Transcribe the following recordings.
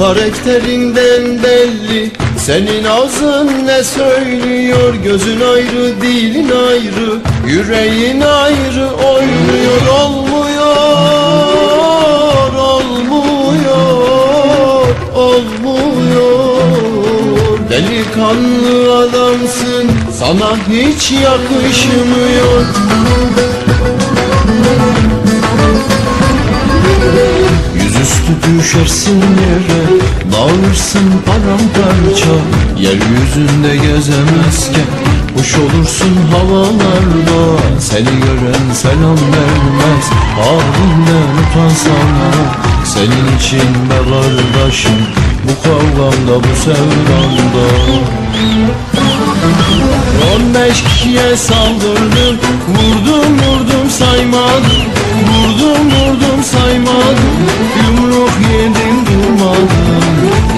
Karakterinden belli. Senin ağzın ne söylüyor Gözün ayrı dilin ayrı Yüreğin ayrı oynuyor Olmuyor Olmuyor Olmuyor. Delikanlı adamsın Sana hiç yakışmıyor. Yüzüstü düşersin yere Dağılırsın paramparça Yeryüzünde gezemezken. Kuş olursun havalarda Seni gören selam vermez. Halinden utansana Senin için be kardeşim. Bu kavgamda bu sevdamda On beş kişiye saldırdım Vurdum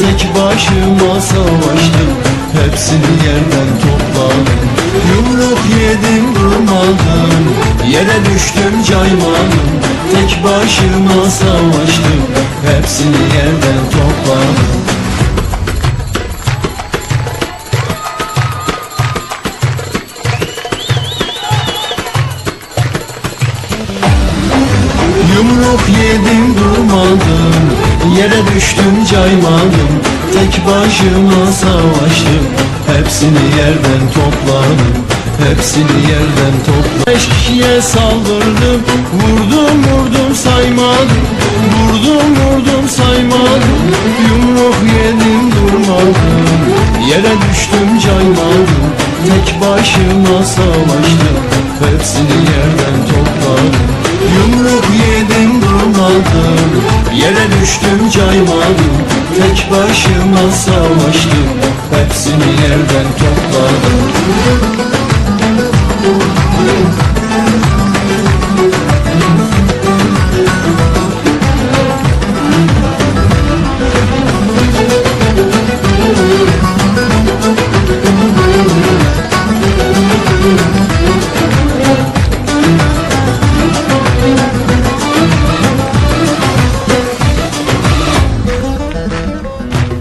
Tek başıma savaştım Hepsini yerden topladım. Yumruk yedim durmadım Yere düştüm caymadım Tek başıma savaştım Hepsini yerden topladım Yumruk yedim durmadım. Yere düştüm caymadım. Tek başıma savaştım. Hepsini yerden topladım. Hepsini yerden topladım. Beş kişiye saldırdım. Vurdum vurdum saymadım. Vurdum vurdum saymadım. Yumruk yedim durmadım. Yere düştüm caymadım. Tek başıma savaştım. Hepsini yerden topladım. Yumruk yedim durmadım Yere düştüm caymadım. Tek başıma savaştım Hepsini yerden topladım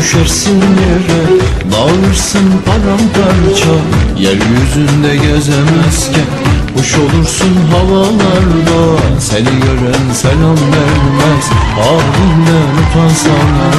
düşersin yere Dağılırsın paramparça. Yeryüzünde gezemezken Kuş olursun havalarda. Seni gören selam vermez Halinden utansana